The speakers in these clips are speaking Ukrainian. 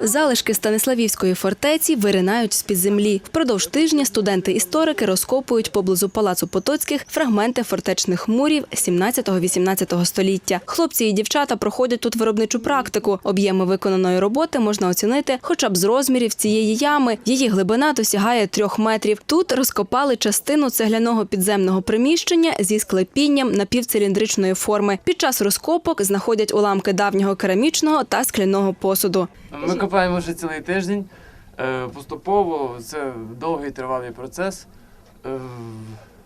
Залишки Станиславівської фортеці виринають з-під землі. Впродовж тижня студенти-історики розкопують поблизу палацу Потоцьких фрагменти фортечних мурів 17-18 століття. Хлопці і дівчата проходять тут виробничу практику. Об'єми виконаної роботи можна оцінити хоча б з розмірів цієї ями. Її глибина досягає трьох метрів. Тут розкопали частину цегляного підземного приміщення зі склепінням напівциліндричної форми. Під час розкопок знаходять уламки давнього керамічного та скляного посуду. Копаємо вже цілий тиждень. Е, Поступово це довгий тривалий процес. Е,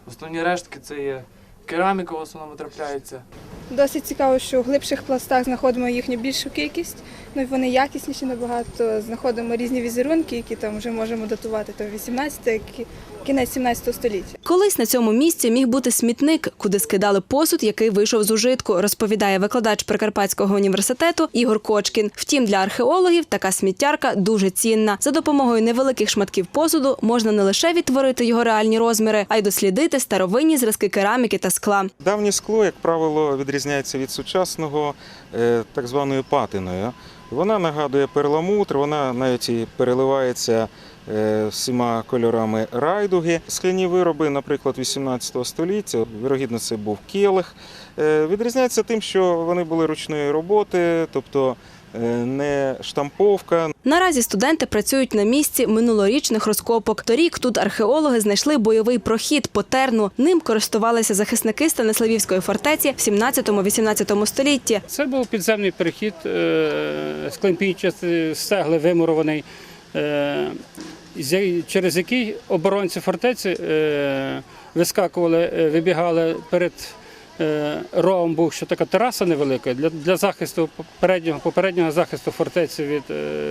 Основні рештки це є кераміка, в основному трапляється. Досить цікаво, що в глибших пластах знаходимо їхню більшу кількість, ну і вони якісніші набагато. Знаходимо різні візерунки, які там вже можемо датувати то 18 кі- кінець 17 століття. Колись на цьому місці міг бути смітник, куди скидали посуд, який вийшов з ужитку, розповідає викладач Прикарпатського університету Ігор Кочкін. Втім, для археологів така сміттярка дуже цінна. За допомогою невеликих шматків посуду можна не лише відтворити його реальні розміри, а й дослідити старовинні зразки кераміки та скла. Давнє скло, як правило, відрізняється від сучасного е, так званою патиною. Вона нагадує перламутр, вона навіть і переливається е, всіма кольорами райдуги. Скляні вироби, наприклад, 18 століття, вірогідно, це був келих. Е, Відрізняється тим, що вони були ручної роботи, тобто не штамповка, Наразі студенти працюють на місці минулорічних розкопок. Торік тут археологи знайшли бойовий прохід по терну. Ним користувалися захисники Станиславівської фортеці в 17-18 столітті. Це був підземний перехід е, з клемпійчасті стегли вимурований, е, через який оборонці фортеці е, вискакували, е, вибігали перед. Е, Ровом був ще така тераса невелика для, для захисту попереднього, попереднього захисту фортеці від, е,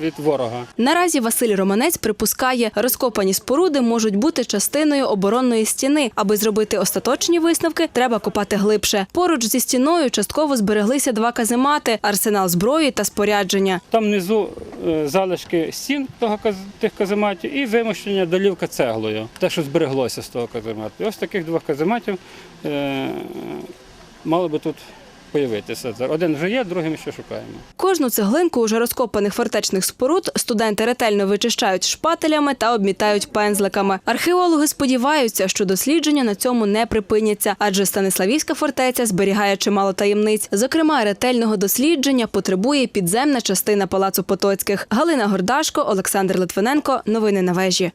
від ворога. Наразі Василь Романець припускає, розкопані споруди можуть бути частиною оборонної стіни. Аби зробити остаточні висновки, треба копати глибше. Поруч зі стіною частково збереглися два каземати, арсенал зброї та спорядження. Там внизу е, залишки стін того тих казематів і вимощення долівка цеглою, те, що збереглося з того каземату. І ось таких двох казематів мало би тут появитися. Один вже є, другий ми ще шукаємо. Кожну цеглинку уже розкопаних фортечних споруд студенти ретельно вичищають шпателями та обмітають пензликами. Археологи сподіваються, що дослідження на цьому не припиняться, адже Станиславівська фортеця зберігає чимало таємниць. Зокрема, ретельного дослідження потребує підземна частина палацу Потоцьких. Галина Гордашко, Олександр Литвиненко. Новини на вежі.